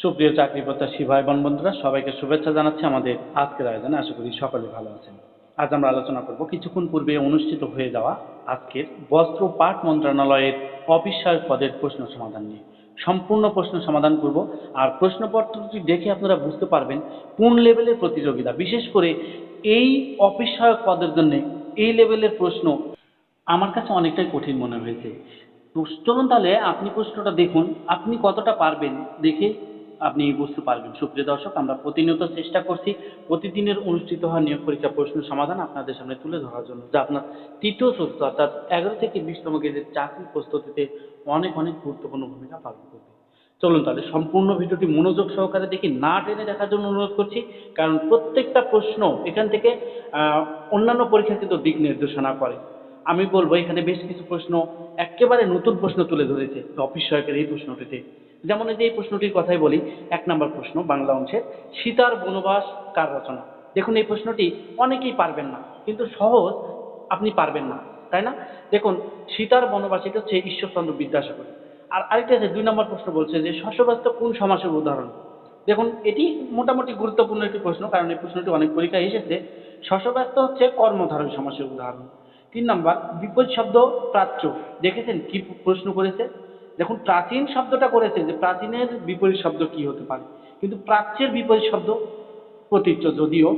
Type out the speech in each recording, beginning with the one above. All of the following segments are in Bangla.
সুপ্রিয় চাকরি প্রত্যাশী ভাই বোন বন্ধুরা, সবাইকে শুভেচ্ছা জানাচ্ছি আমাদের আজকের আয়োজনে। আশা করি সকলে ভালো আছেন। আজ আমরা আলোচনা করব কিছুক্ষণ পূর্বে অনুষ্ঠিত হয়ে যাওয়া আজকের বস্ত্র পাট মন্ত্রণালয়ের অফিস সহায়ক পদের প্রশ্ন সমাধান নিয়ে। সম্পূর্ণ প্রশ্ন সমাধান করব। আর প্রশ্নপত্রটি দেখে আপনারা বুঝতে পারবেন কোন লেভেলের প্রতিযোগিতা। বিশেষ করে এই অফিস সহায়ক পদের জন্য এই লেভেলের প্রশ্ন আমার কাছে অনেকটাই কঠিন মনে হয়েছে। চলুন তাহলে আপনি প্রশ্নটা দেখুন, আপনি কতটা পারবেন দেখে আপনি বুঝতে পারবেন সুপ্রিয় দর্শক, আমরা প্রতিনিয়ত চেষ্টা করছি প্রতিদিনের অনুষ্ঠিত হওয়া নিয়োগ পরীক্ষা প্রশ্ন সমাধান আপনাদের সামনে তুলে ধরার জন্য, যা আপনার তৃতীয় চতুর্থ অর্থাৎ এগারো থেকে বিশতম গ্রেডের চাকরির প্রস্তুতিতে অনেক অনেক গুরুত্বপূর্ণ ভূমিকা পালন করবে। চলুন তাহলে সম্পূর্ণ ভিডিওটি মনোযোগ সহকারে দেখি না টেনে দেখার জন্য অনুরোধ করছি, কারণ প্রত্যেকটা প্রশ্ন এখান থেকে অন্যান্য পরীক্ষা কিন্তু দিক নির্দেশনা করে। আমি বলব এখানে বেশ কিছু প্রশ্ন একেবারে নতুন প্রশ্ন তুলে ধরেছে। অফিস সহায়কের এই প্রশ্নটিতে যেমন এই যে এই প্রশ্নটির কথাই বলি, এক নম্বর প্রশ্ন বাংলা অংশের, সীতার বনবাস কার রচনা? দেখুন, এই প্রশ্নটি অনেকেই পারবেন না, কিন্তু সহজ আপনি পারবেন না, তাই না? দেখুন, সীতার বনবাস এটা হচ্ছে ঈশ্বরচন্দ্র বিদ্যাসাগর আর আরেকটা আছে, দুই নম্বর প্রশ্ন বলছে যে শস্যবাস্ত কোন সমাসের উদাহরণ? দেখুন, এটি মোটামুটি গুরুত্বপূর্ণ একটি প্রশ্ন, কারণ এই প্রশ্নটি অনেক পরীক্ষায় এসেছে। শস্যব্যস্ত হচ্ছে কর্মধারয় সমাসের উদাহরণ। তিন নম্বর বিপরীত শব্দ প্রাচ্য। দেখেছেন কি প্রশ্ন করেছে? দেখুন, প্রাচীন শব্দটা করেছে যে প্রাচীনের বিপরীত শব্দ কি হতে পারে। কিন্তু প্রাচ্যের বিপরীত শব্দ প্রতীচ্য যদিও,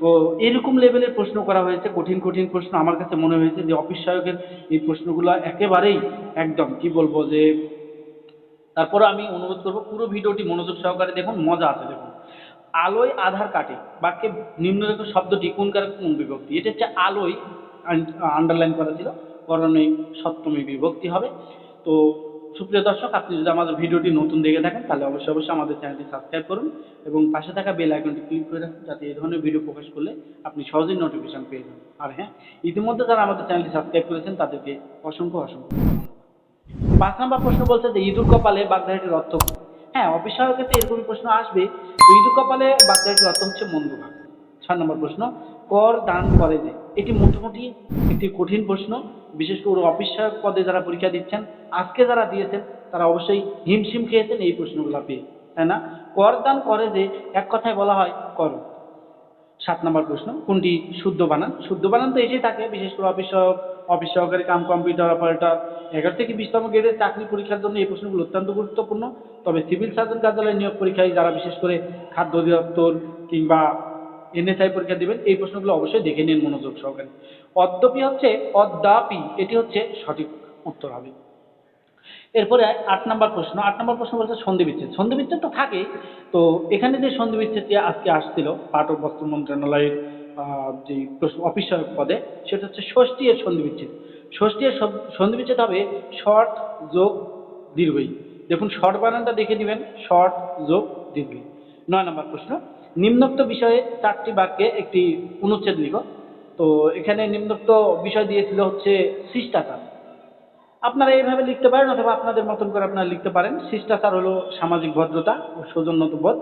তো এরকম লেভেলের প্রশ্ন করা হয়েছে, কঠিন কঠিন প্রশ্ন। আমার কাছে মনে হয়েছে যে অফিস সহায়কের এই প্রশ্নগুলো একেবারেই একদম, কি বলব যে, তারপরে আমি অনুরোধ করব, পুরো ভিডিওটি মনোযোগ সহকারে দেখুন, মজা আছে দেখুন। আলোয় আধার কাটে, বাক্যে নিম্নরেখা শব্দটি কোন কারক কোন বিভক্তি? এটা হচ্ছে আলোয় আন্ডারলাইন করা ছিল করণে সপ্তমী বিভক্তি হবে। তো সুপ্রিয় দর্শক, আপনি যদি আমাদের ভিডিওটি নতুন দেখে থাকেন, তাহলে অবশ্যই অবশ্যই আমাদের চ্যানেলটি সাবস্ক্রাইব করুন এবং পাশে থাকা বেল আইকনটি ক্লিক করে রাখুন, যাতে এই ধরনের ভিডিও প্রকাশ করলে আপনি সহজেই নোটিফিকেশন পেয়ে যান আর হ্যাঁ ইতিমধ্যে যারা আমাদের চ্যানেলটি সাবস্ক্রাইব করেছেন, তাদেরকে অসংখ্য অসংখ্য পাঁচ নম্বর প্রশ্ন বলছে যে, ইঁদুর কপালে বাগদাটির অর্থ হ্যাঁ অফিস সহায়কের তো এরকমই প্রশ্ন আসবে। ইঁদুর কপালে বাগদাটির অর্থ হচ্ছে মন্দ ভাগ ছয় নম্বর প্রশ্ন, কর দান করে যে এটি মোটামুটি একটি কঠিন প্রশ্ন। বিশেষ করে অফিস পদে যারা পরীক্ষা দিচ্ছেন, আজকে যারা দিয়েছেন, তারা অবশ্যই হিমশিম খেয়েছেন এই প্রশ্নগুলো পেয়ে। তাই না? কর দান করে যে এক কথায় বলা হয় কর। সাত নম্বর প্রশ্ন, কোনটি? শুদ্ধ বানান। শুদ্ধ বানান তো এসেই থাকে, বিশেষ করে অফিস অফিস সহকারী, কাম কম্পিউটার অপারেটর এগারো থেকে বিশতম গ্রেডের চাকরি পরীক্ষার জন্য এই প্রশ্নগুলো অত্যন্ত গুরুত্বপূর্ণ। তবে সিভিল সার্জন কার্যালয়ের নিয়োগ পরীক্ষায় যারা বিশেষ করে খাদ্য অধিদপ্তর কিংবা এনএসআই পরীক্ষা দেবেন, এই প্রশ্নগুলো অবশ্যই দেখে নিন মনোযোগ সহকারে। অদ্যপি হচ্ছে অদ্যাপি, এটি হচ্ছে সঠিক উত্তর হবে। এরপরে আট নম্বর প্রশ্ন, আট নম্বর প্রশ্ন বলছে সন্ধি বিচ্ছেদ সন্ধি বিচ্ছেদ তো থাকে তো এখানে যে সন্ধি বিচ্ছেদটি আজকে আসছিল পাট ও বস্ত্র মন্ত্রণালয়ের যে প্রশ্ন, অফিস পদে, সেটা হচ্ছে ষষ্ঠী এর সন্ধি বিচ্ছেদ ষষ্ঠী এর সন্ধি বিচ্ছেদ হবে শর্ট যোগ দীর্ঘই। দেখুন, শর্ট বানানটা দেখে নেবেন, শর্ট যোগ দীর্ঘই। নয় নম্বর প্রশ্ন নিম্নোক্ত বিষয়ে চারটি বাক্যে একটি অনুচ্ছেদ লিখো। তো এখানে নিম্নোক্ত বিষয় দিয়েছিল হচ্ছে শিষ্টাচার। আপনারা এইভাবে লিখতে পারেন অথবা আপনাদের মতন করে আপনারা লিখতে পারেন। শিষ্টাচার হলো সামাজিক ভদ্রতা ও সৌজন্যবোধ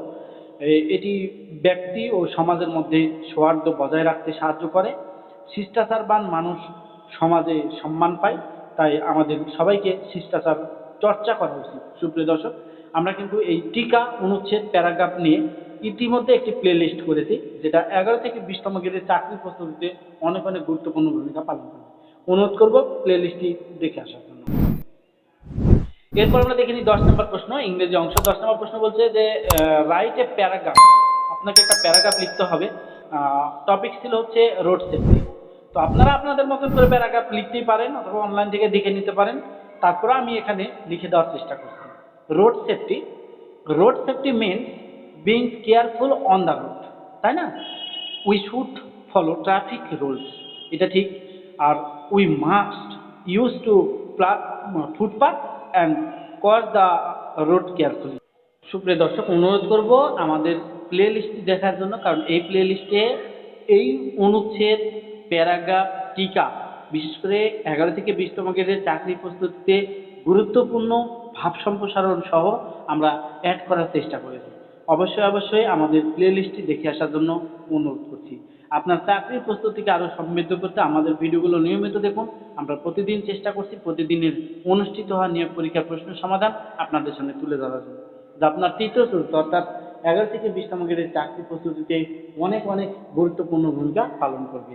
এ- এটি ব্যক্তি ও সমাজের মধ্যে সৌহার্দ্য বজায় রাখতে সাহায্য করে। শিষ্টাচারবান মানুষ সমাজে সম্মান পায়। তাই আমাদের সবাইকে শিষ্টাচার চর্চা করা উচিত। সুপ্রিয় দর্শক আমরা কিন্তু এই টিকা অনুচ্ছেদ প্যারাগ্রাফ নিয়ে ইতিমধ্যে একটি প্লে লিস্ট করেছি, যেটা এগারো থেকে বিশতম গ্রেডের চাকরি প্রস্তুতিতে অনেক অনেক গুরুত্বপূর্ণ ভূমিকা পালন করে অনুরোধ করব প্লে লিস্টটি দেখে আসার জন্য। এরপর আমরা দেখে নিই দশ নম্বর প্রশ্ন, ইংরেজি অংশ। দশ নম্বর প্রশ্ন বলছে যে রাইট এ প্যারাগ্রাফ আপনাকে একটা প্যারাগ্রাফ লিখতে হবে। টপিক ছিল হচ্ছে রোড সেফটি তো আপনারা আপনাদের মতন করে প্যারাগ্রাফ লিখতেই পারেন, অথবা অনলাইন থেকে দেখে নিতে পারেন। তারপরে আমি এখানে লিখে দেওয়ার চেষ্টা করছি। Road safety road safety means being careful on the road তাই না? We should follow traffic rules এটা ঠিক। আর we must use to footpath and cross the road carefully সুপ্রিয় দর্শক, অনুরোধ করব আমাদের প্লে লিস্টটি দেখার জন্য, কারণ এই প্লে লিস্টে এই অনুচ্ছেদ প্যারাগ্রাফ টিকা, বিশেষ করে এগারো থেকে বিশতম গ্রেডের চাকরি প্রস্তুতিতে গুরুত্বপূর্ণ ভাব সম্প্রসারণ সহ আমরা অ্যাড করার চেষ্টা করেছি। অবশ্যই অবশ্যই আমাদের প্লে লিস্টটি দেখে আসার জন্য অনুরোধ করছি। আপনার চাকরির প্রস্তুতিকে আরও সমৃদ্ধ করতে আমাদের ভিডিওগুলো নিয়মিত দেখুন। আমরা প্রতিদিন চেষ্টা করছি প্রতিদিনের অনুষ্ঠিত হওয়া নিয়োগ পরীক্ষার প্রশ্ন সমাধান আপনাদের সামনে তুলে ধরার জন্য। যা আপনার তৃতীয় চতুর্থ অর্থাৎ এগারো থেকে বিশতম গ্রেডের চাকরি প্রস্তুতিতে অনেক অনেক গুরুত্বপূর্ণ ভূমিকা পালন করবে।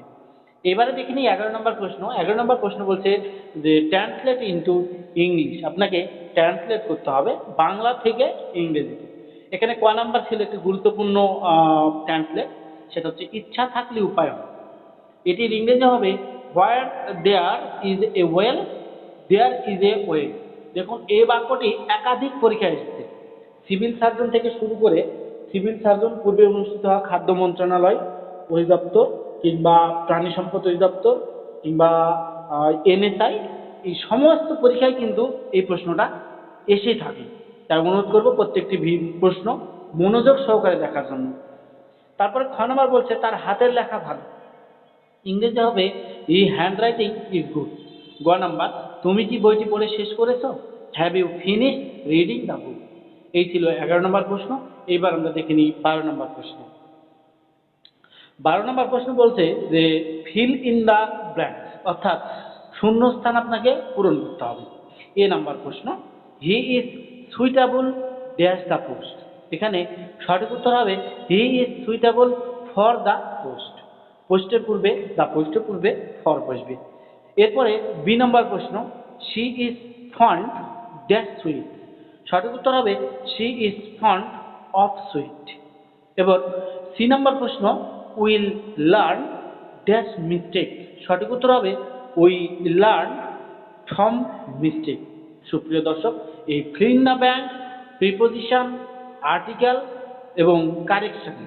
এবারে দেখে নিই এগারো নম্বর প্রশ্ন। এগারো নম্বর প্রশ্ন বলছে যে ট্রান্সলেট ইনটু ইংলিশ আপনাকে ট্রান্সলেট করতে হবে বাংলা থেকে ইংরেজিতে। এখানে ক নাম্বার ছিল একটি গুরুত্বপূর্ণ ট্রান্সলেট সেটা হচ্ছে ইচ্ছা থাকলে উপায় এটির ইংরেজি হবে where there is a well there is a way দেখুন, এই বাক্যটি একাধিক পরীক্ষায় এসেছে। সিভিল সার্জন থেকে শুরু করে সিভিল সার্জন, পূর্বে অনুষ্ঠিত হওয়া খাদ্য মন্ত্রণালয় অধিদপ্তর কিংবা প্রাণী সম্পদ অধিদপ্তর কিংবা এনএসআই এই সমস্ত পরীক্ষায় কিন্তু এই প্রশ্নটা এসে থাকে। তাই অনুরোধ করব প্রত্যেকটি প্রশ্ন মনোযোগ সহকারে দেখার জন্য। তারপরে খ নম্বর বলছে, তার হাতের লেখা ভালো। ইংরেজি হবে ই হ্যান্ড রাইটিং ইজ গুড গ নাম্বার, তুমি কি বইটি পড়ে শেষ করেছ? Have you finish reading the book এই ছিল এগারো নম্বর প্রশ্ন। এইবার আমরা দেখে নিই বারো নম্বর প্রশ্ন। বারো নম্বর প্রশ্ন বলছে যে ফিল ইন দ্য ব্ল্যাঙ্কস অর্থাৎ শূন্যস্থান আপনাকে পূরণ করতে হবে। এ নাম্বার প্রশ্ন। He is suitable dash the post. এখানে সঠিক উত্তর হবে, he is suitable for the post. পোস্টের পূর্বে, দ্য পোস্টের পূর্বে ফর বসবে। এরপরে বি নম্বর প্রশ্ন, she is fond dash sweet. সঠিক উত্তর হবে, she is fond of sweet. এবার সি নম্বর প্রশ্ন, উইল লার্ন ড্যাশ মিস্টেক। সঠিক উত্তর হবে উই লার্ন ফ্রম মিস্টেক সুপ্রিয় দর্শক, এই দ্য ব্যাংক প্রিপোজিশন আর্টিকেল এবং কারেকশন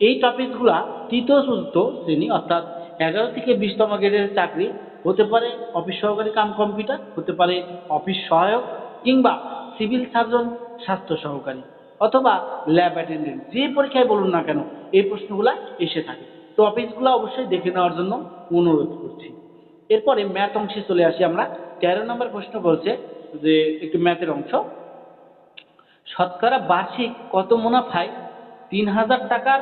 এই টপিকগুলা তৃতীয় চতুর্থ শ্রেণি, অর্থাৎ এগারো থেকে বিশতম গ্রেডের চাকরি হতে পারে অফিস সহকারী কাম কম্পিউটার হতে পারে অফিস সহায়ক কিংবা সিভিল সার্জন স্বাস্থ্য সহকারী অথবা ল্যাব অ্যাটেন্ডেন্ট যে পরীক্ষায় বলুন না কেন, এই প্রশ্নগুলা এসে থাকে। তো অফিসগুলো অবশ্যই দেখে নেওয়ার জন্য অনুরোধ করছি। এরপরে ম্যাথ অংশে চলে আসি আমরা। তেরো নম্বর প্রশ্ন বলছে যে, একটু ম্যাথের অংশ। শতকরা বার্ষিক কত মুনাফায়? তিন হাজার টাকার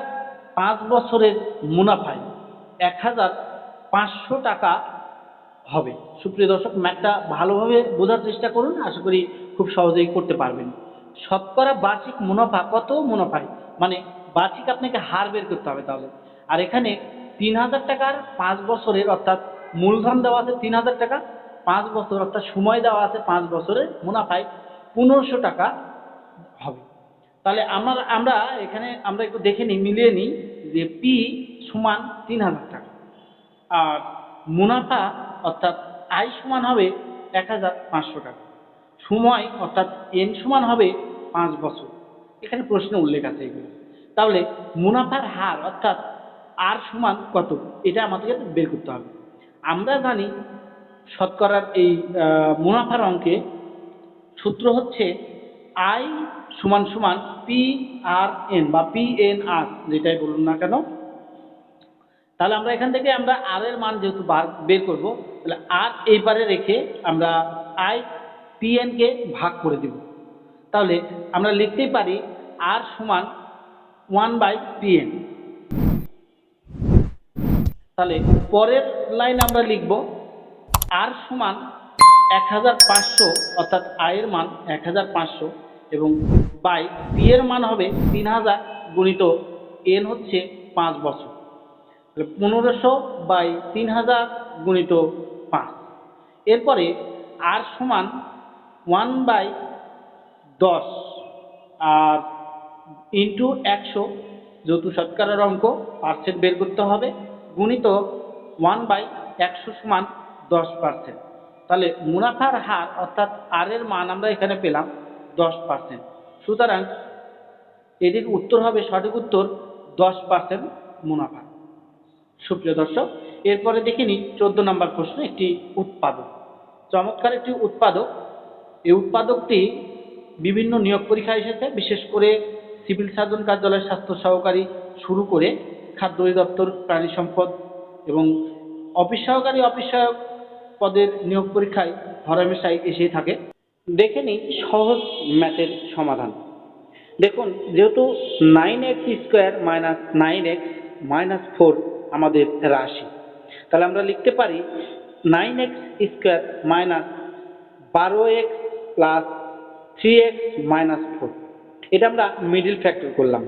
পাঁচ বছরের মুনাফায় এক হাজার পাঁচশো টাকা হবে। সুপ্রিয় দর্শক, ম্যাথটা ভালোভাবে বোঝার চেষ্টা করুন, আশা করি খুব সহজেই করতে পারবেন। শতকরা বার্ষিক মুনাফা কত মুনাফায়? মানে বার্ষিক আপনাকে হার বের করতে হবে তাহলে। আর এখানে তিন হাজার টাকার পাঁচ বছরের অর্থাৎ মূলধন দেওয়া আছে তিন হাজার টাকা, পাঁচ বছর, অর্থাৎ সময় দেওয়া আছে পাঁচ বছরে মুনাফায় পনেরোশো টাকা হবে। তাহলে আমরা আমরা এখানে, আমরা একটু দেখে নিই, মিলিয়ে নিই যে পি সমান তিন হাজার টাকা। আর মুনাফা, অর্থাৎ আয় সমান হবে এক হাজার পাঁচশো টাকা। সময়, অর্থাৎ এন সমান হবে পাঁচ বছর। এখানে প্রশ্নে উল্লেখ আছে এগুলো। তাহলে মুনাফার হার, অর্থাৎ আর সমান কত? এটা আমাদেরকে বের করতে হবে। আমরা জানি শতকরার এই মুনাফার অঙ্কে সূত্র হচ্ছে আই সমান সমান পি আর এন বা পি এন আর যেটাই বলুন না কেন। তাহলে আমরা এখান থেকে আমরা আর এর মান যেহেতু বার- করব, তাহলে আর এই পারে রেখে আমরা আই পি কে ভাগ করে দিব। তাহলে আমরা লিখতেই পারি আর সমান ওয়ান বাই পি এন তাহলে পরের লাইন আমরা লিখব আর সমান এক হাজার পাঁচশো অর্থাৎ আয়ের মান এক হাজার পাঁচশো এবং বাই পি এর মান হবে তিন হাজার গুণিত এন হচ্ছে পাঁচ বছর। তাহলে পনেরোশো বাই তিন হাজার গুণিত পাঁচ। এরপরে আর সমান ওয়ান বাই দশ আর ইন্টু একশো যেহেতু শতকরার অঙ্ক, পার্সেন্ট বের করতে হবে। গুণিত ওয়ান বাই একশো সমান দশ পার্সেন্ট তাহলে মুনাফার হার অর্থাৎ আর এর মান আমরা এখানে পেলাম দশ পার্সেন্ট সুতরাং এটির উত্তর হবে সঠিক উত্তর দশ পার্সেন্ট মুনাফা। সুপ্রিয় দর্শক, এরপরে দেখে নিই চোদ্দ নম্বর প্রশ্ন, একটি উৎপাদক। চমৎকার একটি উৎপাদক। এই উৎপাদকটি বিভিন্ন নিয়োগ পরীক্ষা এসেছে, বিশেষ করে সিভিল সার্জন কার্যালয়ের স্বাস্থ্য সহকারী শুরু করে খাদ্য অধিদপ্তর, প্রাণী সম্পদ এবং অফিস সহকারী অফিস সহায়ক পদের নিয়োগ পরীক্ষায় হরমেশাই এসেই থাকে। দেখে নিই সহজ ম্যাথের সমাধান। দেখুন, যেহেতু nine x square minus nine x minus four আমাদের রাশি, তাহলে আমরা লিখতে পারি নাইন এক্স স্কোয়ার মাইনাস বারো x plus three x minus four এটা আমরা মিডিল ফ্যাক্টর করলাম।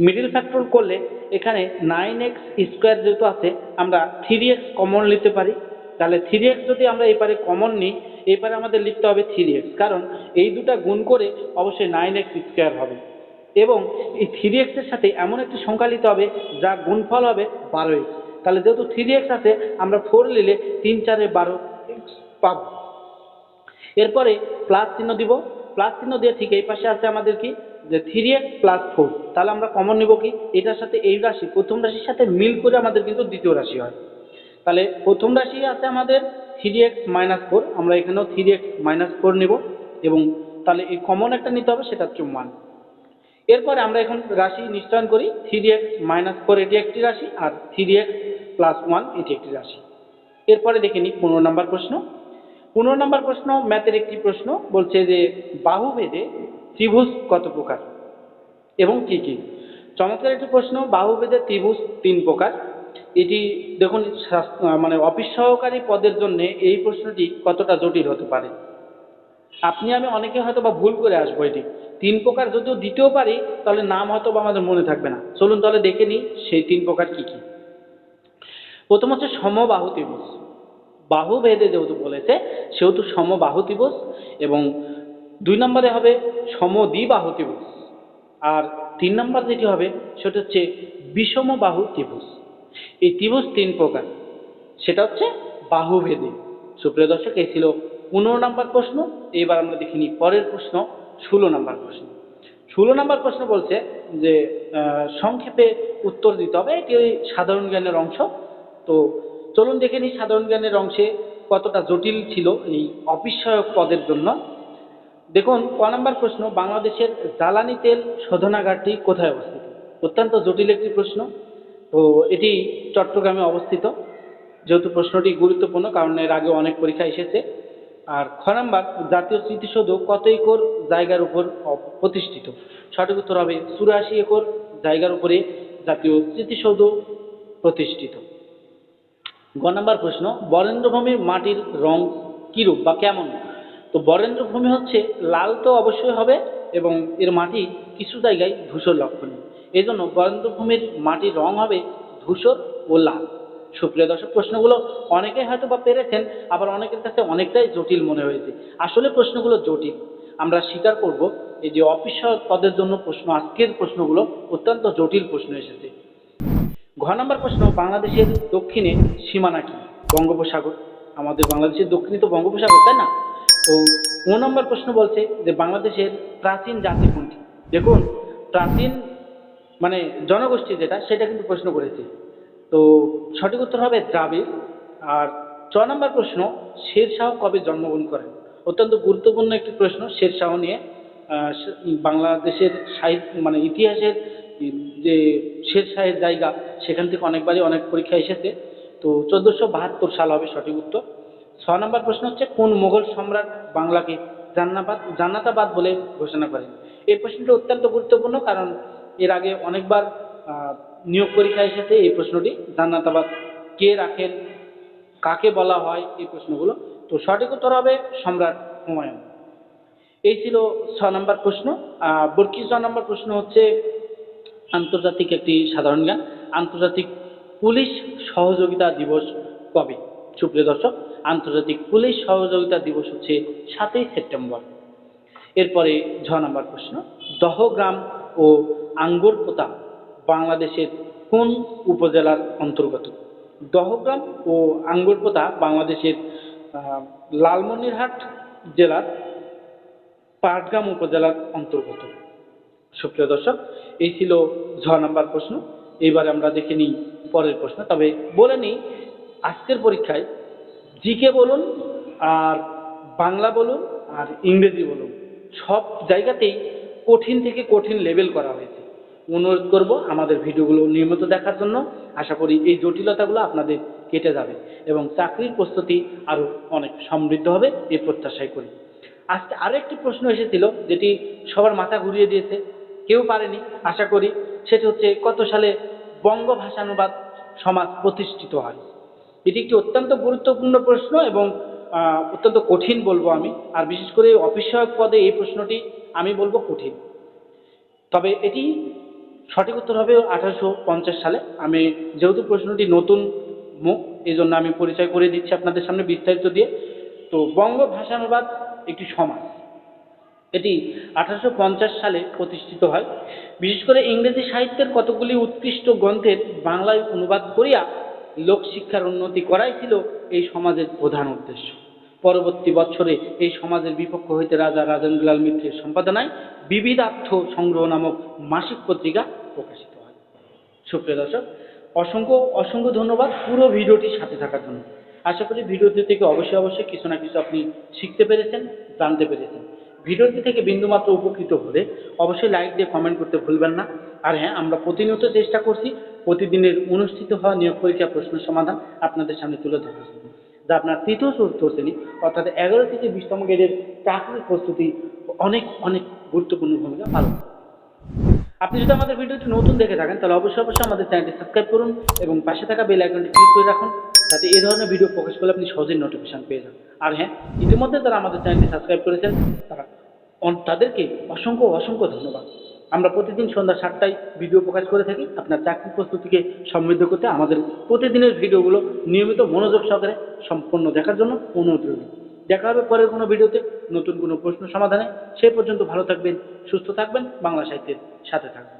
মিডিল ফ্যাক্টর করলে এখানে নাইন এক্স স্কোয়ার যেহেতু আছে, আমরা থ্রি এক্স কমন নিতে পারি। তাহলে থ্রি এক্স যদি আমরা এপারে কমন নিই, এপারে আমাদের লিখতে হবে থ্রি এক্স কারণ এই দুটা গুণ করে অবশ্যই নাইন এক্স স্কোয়ার হবে। এবং এই থ্রি এক্সের সাথে এমন একটি সংখ্যা নিতে হবে, যা গুণফল হবে বারো এক্স তাহলে যেহেতু থ্রি এক্স আছে, আমরা ফোর নিলে তিন চারে বারো এক্স পাবো। এরপরে প্লাস চিহ্ন দিব। প্লাস চিহ্ন দিয়ে ঠিক এই পাশে আছে আমাদের কি? যে থ্রি এক্স প্লাস ফোর তাহলে আমরা কমন নিব কি? এটার সাথে এই রাশি, প্রথম রাশির সাথে মিল করে আমাদের কিন্তু দ্বিতীয় রাশি হয়। তাহলে প্রথম রাশি আছে আমাদের থ্রি এক্স মাইনাস ফোর আমরা এখানেও থ্রি এক্স মাইনাস ফোর নিব এবং তাহলে এই কমন একটা নিতে হবে, সেটা হচ্ছে ওয়ান এরপরে আমরা এখন রাশি নিশ্চয়ন করি থ্রি এক্স মাইনাস ফোর এটি একটি রাশি আর থ্রি এক্স প্লাস ওয়ান এটি একটি রাশি। এরপরে দেখে নিই পনেরো নম্বর প্রশ্ন। পনেরো নম্বর প্রশ্ন ম্যাথের একটি প্রশ্ন, বলছে যে বাহুভেদে ত্রিভুজ কত প্রকার? এবং কি কি? চমৎকার একটি প্রশ্ন, বাহুভেদে ত্রিভুজ তিন প্রকার। এটি দেখুন মানে অফিস সহকারী পদের জন্য এই প্রশ্নটি কতটা জটিল হতে পারে। আপনি, আমি অনেকে হয়তো বা ভুল করে আসব এটি। তিন প্রকার যদিও দিতেও পারি, তাহলে নাম হয়তো বা আমাদের মনে থাকবে না। চলুন তাহলে দেখে নিই সেই তিন প্রকার কি কি। প্রথম হচ্ছে সমবাহু ত্রিভুজ। বাহু ভেদে যেহেতু বলেছে, সেহেতু সমবাহু ত্রিভুজ এবং দুই নম্বরে হবে সমদ্বিবাহু ত্রিভুজ। আর তিন নম্বর যেটি হবে, সেটা হচ্ছে বিষমবাহু ত্রিভুজ। এই ত্রিভুজ তিন প্রকার। সেটা হচ্ছে বাহুভেদে। সুপ্রিয় দর্শক, এই ছিল পনেরো নম্বর প্রশ্ন। এবার আমরা দেখে নিই পরের প্রশ্ন, ষোলো নম্বর প্রশ্ন। ষোলো নম্বর প্রশ্ন বলছে যে সংক্ষেপে উত্তর দিতে হবে। এটি ওই সাধারণ জ্ঞানের অংশ। তো চলুন দেখে নিই সাধারণ জ্ঞানের অংশে কতটা জটিল ছিল এই অবিস্ময়ক পদের জন্য। দেখুন, ক নম্বর প্রশ্ন, বাংলাদেশের জ্বালানি তেল শোধনাগারটি কোথায় অবস্থিত? অত্যন্ত জটিল একটি প্রশ্ন। তো এটি চট্টগ্রামে অবস্থিত। যেহেতু প্রশ্নটি গুরুত্বপূর্ণ, কারণ এর আগে অনেক পরীক্ষা এসেছে। আর খ নম্বর, জাতীয় স্মৃতিসৌধ কত একর জায়গার উপর প্রতিষ্ঠিত? সঠিক উত্তর হবে চুরাশি একর জায়গার উপরে জাতীয় স্মৃতিসৌধ প্রতিষ্ঠিত। গ নম্বর প্রশ্ন, বরেন্দ্রভূমির মাটির রং কিরূপ বা কেমন? তো বরেন্দ্রভূমি হচ্ছে লাল তো অবশ্যই হবে এবং এর মাটি কিছু জায়গায় ধূসর লক্ষণীয়। এই জন্য বরেন্দ্রভূমির মাটির রং হবে ধূসর ও লাল। সুপ্রিয় দর্শক, প্রশ্নগুলো অনেকে হয়তো বা পেরেছেন, আবার অনেকের কাছে অনেকটাই জটিল মনে হয়েছে। আসলে প্রশ্নগুলো জটিল। আমরা স্বীকার করব, এই যে অফিসার পদের জন্য প্রশ্ন, আজকের প্রশ্নগুলো অত্যন্ত জটিল প্রশ্ন এসেছে। ঘ নম্বর প্রশ্ন, বাংলাদেশের দক্ষিণে সীমানা কি? বঙ্গোপসাগর। আমাদের বাংলাদেশের দক্ষিণে তো বঙ্গোপসাগর, তাই না? তো ও নম্বর প্রশ্ন বলছে যে বাংলাদেশের প্রাচীন জাতি কোনটি? দেখুন, প্রাচীন মানে জনগোষ্ঠী যেটা, সেটা কিন্তু প্রশ্ন করেছে। তো সঠিক উত্তর হবে দ্রাবিড়। আর ছ নম্বর প্রশ্ন, শেরশাহ কবে জন্মগ্রহণ করেন? অত্যন্ত গুরুত্বপূর্ণ একটি প্রশ্ন, শেরশাহ নিয়ে বাংলাদেশের সাহিত্য মানে ইতিহাসের যে শেরশাহের জায়গা, সেখান থেকে অনেকবারই অনেক পরীক্ষা এসেছে। তো চোদ্দোশো বাহাত্তর সাল হবে সঠিক উত্তর। ছ নম্বর প্রশ্ন হচ্ছে, কোন মোগল সম্রাট বাংলাকে জান্নাবাদ, জান্নাতাবাদ বলে ঘোষণা করেন? এই প্রশ্নটি অত্যন্ত গুরুত্বপূর্ণ কারণ এর আগে অনেকবার নিয়োগ পরীক্ষা এসেছে এই প্রশ্নটি জান্নাতাবাদ কে রাখেন, কাকে বলা হয়, এই প্রশ্নগুলো। তো সঠিক উত্তর হবে সম্রাট হুমায়ুন। এই ছিল ছ নম্বর প্রশ্ন। বর্কি ছ নম্বর প্রশ্ন হচ্ছে, আন্তর্জাতিক একটি সাধারণ জ্ঞান, আন্তর্জাতিক পুলিশ সহযোগিতা দিবস কবে? সুপ্রিয় দর্শক আন্তর্জাতিক পুলিশ সহযোগিতা দিবস হচ্ছে সাতই সেপ্টেম্বর। এরপরে ছ নম্বর প্রশ্ন, দহগ্রাম ও আঙ্গুরপোতা বাংলাদেশের কোন উপজেলার অন্তর্গত? দহগ্রাম ও আঙ্গুরপোতা বাংলাদেশের লালমনিরহাট জেলার, পাটগ্রাম উপজেলার অন্তর্গত। সুপ্রিয় দর্শক, এই ছিল ছ নম্বর প্রশ্ন। এইবারে আমরা দেখে নিই পরের প্রশ্ন, তবে বলে নিই, আজকের পরীক্ষায় জিকে বলুন, আর বাংলা বলুন, আর ইংরেজি বলুন, সব জায়গাতেই কঠিন থেকে কঠিন লেভেল করা হয়েছে। অনুরোধ করব আমাদের ভিডিওগুলো নিয়মিত দেখার জন্য। আশা করি এই জটিলতাগুলো আপনাদের কেটে যাবে এবং চাকরির প্রস্তুতি আরও অনেক সমৃদ্ধ হবে এই প্রত্যাশাই করি। আজকে আরও একটি প্রশ্ন এসেছিল, যেটি সবার মাথা ঘুরিয়ে দিয়েছে, কেউ পারেনি, আশা করি। সেটি হচ্ছে, কত সালে বঙ্গ ভাষানুবাদ সমাজ প্রতিষ্ঠিত হয়? এটি একটি অত্যন্ত গুরুত্বপূর্ণ প্রশ্ন এবং অত্যন্ত কঠিন বলব আমি। আর বিশেষ করে অফিস সহায়ক পদে এই প্রশ্নটি আমি বলব কঠিন। তবে এটি সঠিক উত্তর হবে আঠারোশো পঞ্চাশ সালে। আমি যেহেতু প্রশ্নটি নতুন মুখ এই জন্য আমি পরিচয় করে দিচ্ছি আপনাদের সামনে বিস্তারিত দিয়ে। তো বঙ্গ ভাষানুবাদ একটি সমাজ। এটি আঠারোশো পঞ্চাশ সালে প্রতিষ্ঠিত হয়। বিশেষ করে ইংরেজি সাহিত্যের কতগুলি উৎকৃষ্ট গ্রন্থের বাংলায় অনুবাদ করিয়া লোকশিক্ষার উন্নতি করাই ছিল এই সমাজের প্রধান উদ্দেশ্য। পরবর্তী বছরে এই সমাজের বিপক্ষ হইতে রাজা রাজেন্দ্রলাল মিত্রের সম্পাদনায় বিবিধার্থ সংগ্রহ নামক মাসিক পত্রিকা প্রকাশিত হয়। সুপ্রিয় দর্শক, অসংখ্য অসংখ্য ধন্যবাদ পুরো ভিডিওটির সাথে থাকার জন্য। আশা করি ভিডিওটি থেকে অবশ্যই অবশ্যই কিছু না কিছু আপনি শিখতে পেরেছেন, জানতে পেরেছেন। ভিডিওটি থেকে বিন্দুমাত্র উপকৃত হলে অবশ্যই লাইক দিয়ে কমেন্ট করতে ভুলবেন না আর হ্যাঁ আমরা প্রতিনিয়ত চেষ্টা করছি প্রতিদিনের অনুষ্ঠিত হওয়া নিয়োগ পরীক্ষা প্রশ্নের সমাধান আপনাদের সামনে তুলে ধরার জন্য যা আপনার তৃতীয়, চতুর্থ শ্রেণি অর্থাৎ এগারো থেকে বিশতম গ্রেডের চাকরির প্রস্তুতি অনেক অনেক গুরুত্বপূর্ণ ভূমিকা পালন করে। আপনি যদি আমাদের ভিডিওটি নতুন দেখে থাকেন, তাহলে অবশ্যই অবশ্যই আমাদের চ্যানেলটি সাবস্ক্রাইব করুন এবং পাশে থাকা বেল আইকনটি ক্লিক করে রাখুন, যাতে এই ধরনের ভিডিও প্রকাশ করলে আপনি সহজেই নোটিফিকেশন পেয়ে যান। আর হ্যাঁ ইতিমধ্যে যারা আমাদের চ্যানেলটি সাবস্ক্রাইব করেছেন, তারা তাদেরকে অসংখ্য অসংখ্য ধন্যবাদ। আমরা প্রতিদিন সন্ধ্যা সাতটায় ভিডিও প্রকাশ করে থাকি। আপনার চাকরি প্রস্তুতিকে সমৃদ্ধ করতে আমাদের প্রতিদিনের ভিডিওগুলো নিয়মিত মনোযোগ সহকারে সম্পূর্ণ দেখার জন্য অনুরোধ রইল। দেখা হবে পরের কোনো ভিডিওতে। নতুন কোনো প্রশ্ন সমাধানে। সেই পর্যন্ত ভালো থাকবেন, সুস্থ থাকবেন। বাংলা সাহিত্যের সাথে থাকবেন।